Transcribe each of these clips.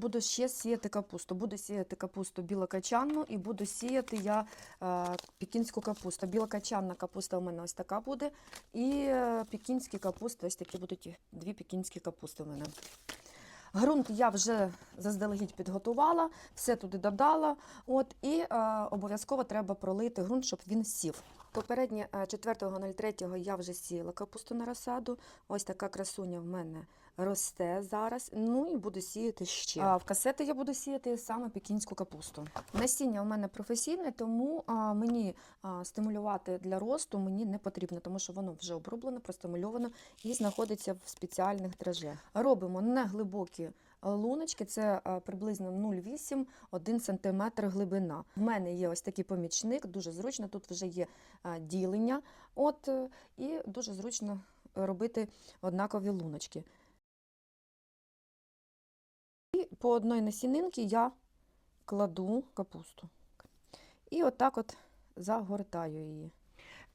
Буду ще сіяти капусту. Буду сіяти капусту білокачанну і буду сіяти я е, пекінську капусту. Білокачанна капуста у мене ось така буде. І е, пекінські капусти, ось такі будуть дві пекінські капусти у мене. Ґрунт я вже заздалегідь підготувала, все туди додала. От, і е, обов'язково треба пролити ґрунт, щоб він сів. Попереднє е, 4.03 я вже сіяла капусту на розсаду. Ось така красуня в мене росте зараз. Ну і буду сіяти ще. А в касети я буду сіяти саме пекінську капусту. Насіння у мене професійне, тому а, мені а, стимулювати для росту мені не потрібно, тому що воно вже оброблено, простимульовано і знаходиться в спеціальних дражах. Робимо неглибокі луночки, це приблизно 0,8-1 см глибина. В мене є ось такий помічник, дуже зручно. Тут вже є ділення, от і дуже зручно робити однакові луночки. По одній насінинці я кладу капусту. І отак от загортаю її.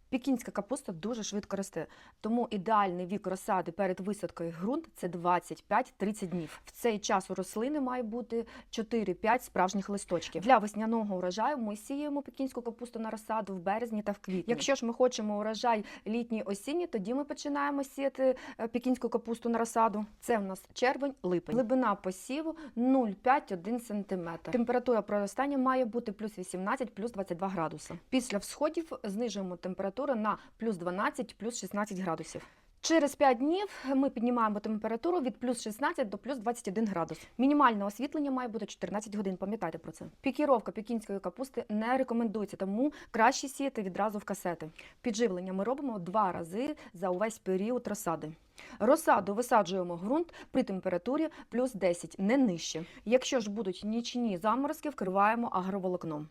Пекінська капуста дуже швидко росте, тому ідеальний вік розсади перед висадкою ґрунт це 25-30 днів. В цей час у рослини має бути 4-5 справжніх листочків. Для весняного урожаю ми сіємо пекінську капусту на розсаду в березні та в квітні. Якщо ж ми хочемо урожай літній осінній, тоді ми починаємо сіяти е, пекінську капусту на розсаду. Це в нас червень-липень. Глибина посіву 0,5-1 см. Температура проростання має бути плюс 18, плюс 22 градуси. Після всходів знижуємо температуру на плюс 12, плюс 16 градусів. Через 5 днів ми піднімаємо температуру від плюс 16 до плюс 21 градус. Мінімальне освітлення має бути 14 годин. Пам'ятайте про це. Пікіровка пекінської капусти не рекомендується, тому краще сіяти відразу в касети. Підживлення ми робимо два рази за увесь період розсади. Розсаду висаджуємо ґрунт при температурі плюс 10, не нижче. Якщо ж будуть нічні заморозки, вкриваємо агроволокном.